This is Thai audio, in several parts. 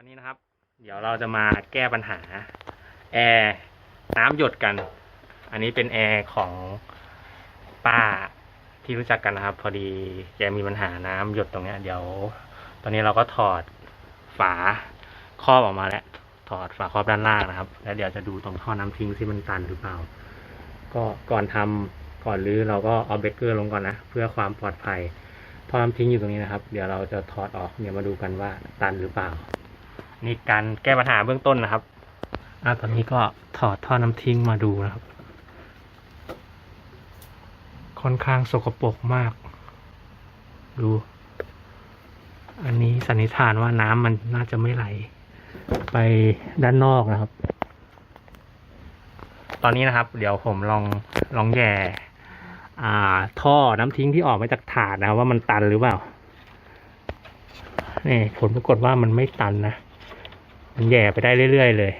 วันนี้นะครับ เดี๋ยวเราจะมาแก้ปัญหาแอร์น้ำหยดกัน อันนี้เป็นแอร์ของป้าที่รู้จักกันนะครับ พอดีแกมีปัญหาน้ำหยดตรงเนี้ย เดี๋ยว ตอนนี้เราก็ถอดฝาครอบออกมาแล้ว ถอดฝาครอบด้านล่างนะครับ แล้วเดี๋ยวจะดูตรงท่อน้ำทิ้งที่มันตันหรือเปล่า ก็ก่อนทำก่อนรื้อเราก็เอาเบรกเกอร์ลงก่อนนะเพื่อความปลอดภัยท่อน้ำทิ้งอยู่ตรงนี้นะครับ เดี๋ยวเราจะถอดออก เดี๋ยวมาดูกันว่าตันหรือเปล่า นี่การแก้ปัญหาเบื้องต้นนะครับอ่าตอนนี้ก็ถอดท่อน้ำทิ้งมาดูนะครับ ค่อนข้างสกปรกมาก ดู อันนี้สันนิษฐานว่าน้ำมันน่าจะไม่ไหล ไปด้านนอกนะครับ ตอนนี้นะครับ เดี๋ยวผมลองลองแย่่ท่อน้ำทิ้งที่ออกมาจากถาดนะว่ามันตันหรือเปล่า นี่ผลปรากฏว่ามันไม่ตันนะ มันแย่ไปได้เรื่อยๆเลย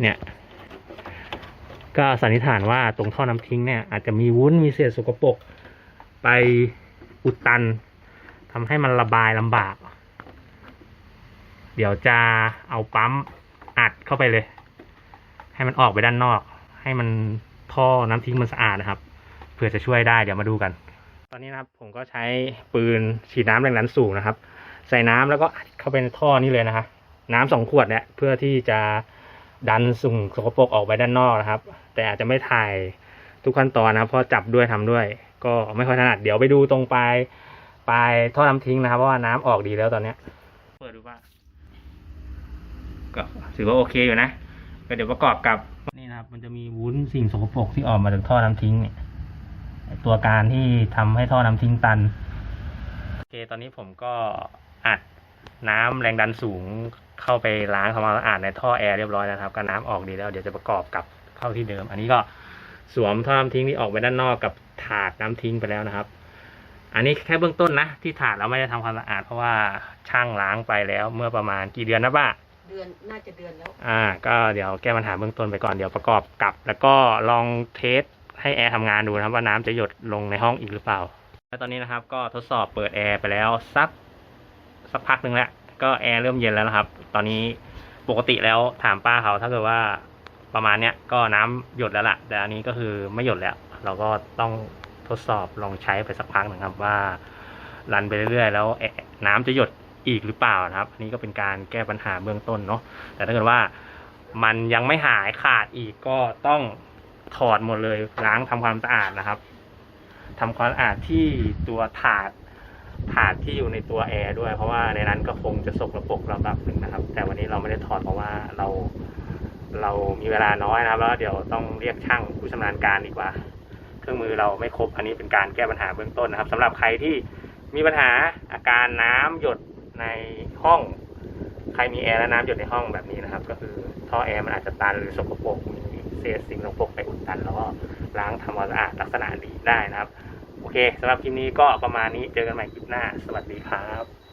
เนี่ย ก็สันนิษฐานว่าตรงท่อน้ำทิ้งเนี่ย อาจจะมีวุ้นมีเศษสกปรกไปอุดตันทำให้มันระบายลำบาก เดี๋ยวจะเอาปั๊มอัดเข้าไปเลย ให้มันออกไปด้านนอก ให้มันท่อน้ำทิ้งมันสะอาดนะครับ เพื่อจะช่วยได้เดี๋ยวมาดูกัน ตอนนี้นะครับผมก็ใช้ปืนฉีดน้ำแรงดันสูงนะครับ ใส่น้ำแล้วก็อัดเข้าไปในท่อนี้เลยนะคะ น้ำสองขวดเนี่ยเพื่อที่จะดันสุ่งสกปรกออกไปด้านนอกนะครับ แต่อาจจะไม่ถ่ายทุกขั้นตอนนะครับเพราะจับด้วยทำด้วย ก็ไม่ค่อยถนัดเดี๋ยวไปดูตรงปลายปลายท่อน้ำทิ้งนะครับ เพราะว่าน้ำออกดีแล้วตอนเนี้ยเปิดดูว่าก็ถือว่าโอเคอยู่นะก็เดี๋ยวประกอบกับนี่นะครับ มันจะมีวุ้นสิ่งสกปรกที่ออกมาจากท่อน้ำทิ้งเนี่ยไอ้ตัวการที่ทำให้ท่อน้ำทิ้งตันโอเคตอนนี้ผมก็อัดน้ำแรงดันสูง เข้าไปล้างทำความสะอาดในท่อแอร์เรียบร้อยแล้วนะครับก็น้ำออกดีแล้วเดี๋ยวจะประกอบกับเข้าที่เดิม อันนี้ก็สวมท่อน้ำทิ้งที่ออกไปด้านนอกกับถาดน้ำทิ้งไปแล้วนะครับ อันนี้แค่เบื้องต้นนะที่ถาดเราไม่ได้ทำความสะอาดเพราะว่าช่างล้างไปแล้วเมื่อประมาณกี่เดือนนะบ้าเดือนน่าจะเดือนแล้ว อ่า ก็เดี๋ยวแก้ปัญหาเบื้องต้นไปก่อนเดี๋ยวประกอบกับ แล้วก็ลองเทสให้แอร์ทำงานดูนะครับว่าน้ำจะหยดลงในห้องอีกหรือเปล่า แล้วตอนนี้นะครับ ก็ทดสอบเปิดแอร์ไปแล้วสักสักพักหนึ่งแล้ว ก็แอร์เริ่มเย็นแล้วนะครับ ตอนนี้ปกติแล้วถามป้าเขาถ้าเกิดว่าประมาณเนี้ยก็น้ำหยดแล้วล่ะ แต่อันนี้ก็คือไม่หยดแล้ว เราก็ต้องทดสอบลองใช้ไปสักพักหนึ่งครับว่ารันไปเรื่อยๆ แล้วน้ำจะหยดอีกหรือเปล่านะครับ อันนี้ก็เป็นการแก้ปัญหาเบื้องต้นเนาะแต่ถ้าเกิดว่ามันยังไม่หายขาดอีกก็ต้องถอดหมดเลยล้างทำความสะอาดนะครับทำความสะอาดที่ตัวถาด ถาดที่อยู่ในตัวแอร์ด้วย เพราะว่าในนั้นก็คงจะสกระปรกระดับหนึ่งนะครับ แต่วันนี้เราไม่ได้ถอดเพราะว่าเราเรามีเวลาน้อยนะครับ แล้วเดี๋ยวต้องเรียกช่างผู้ชำนาญการดีกว่า เครื่องมือเราไม่ครบอันนี้เป็นการแก้ปัญหาเบื้องต้นนะครับสำหรับใครที่มีปัญหาอาการน้ำหยดในห้อง ใครมีแอร์และน้ำหยดในห้องแบบนี้นะครับ ก็คือท่อแอร์มันอาจจะตันหรือสกปรกมีเศษสิ่งสกปรกไปอุดตันแล้วก็ล้างทำความสะอาดลักษณะดีได้นะครับ โอเคสำหรับคลิปนี้ก็ประมาณนี้เจอกันใหม่คลิปหน้า สวัสดีครับ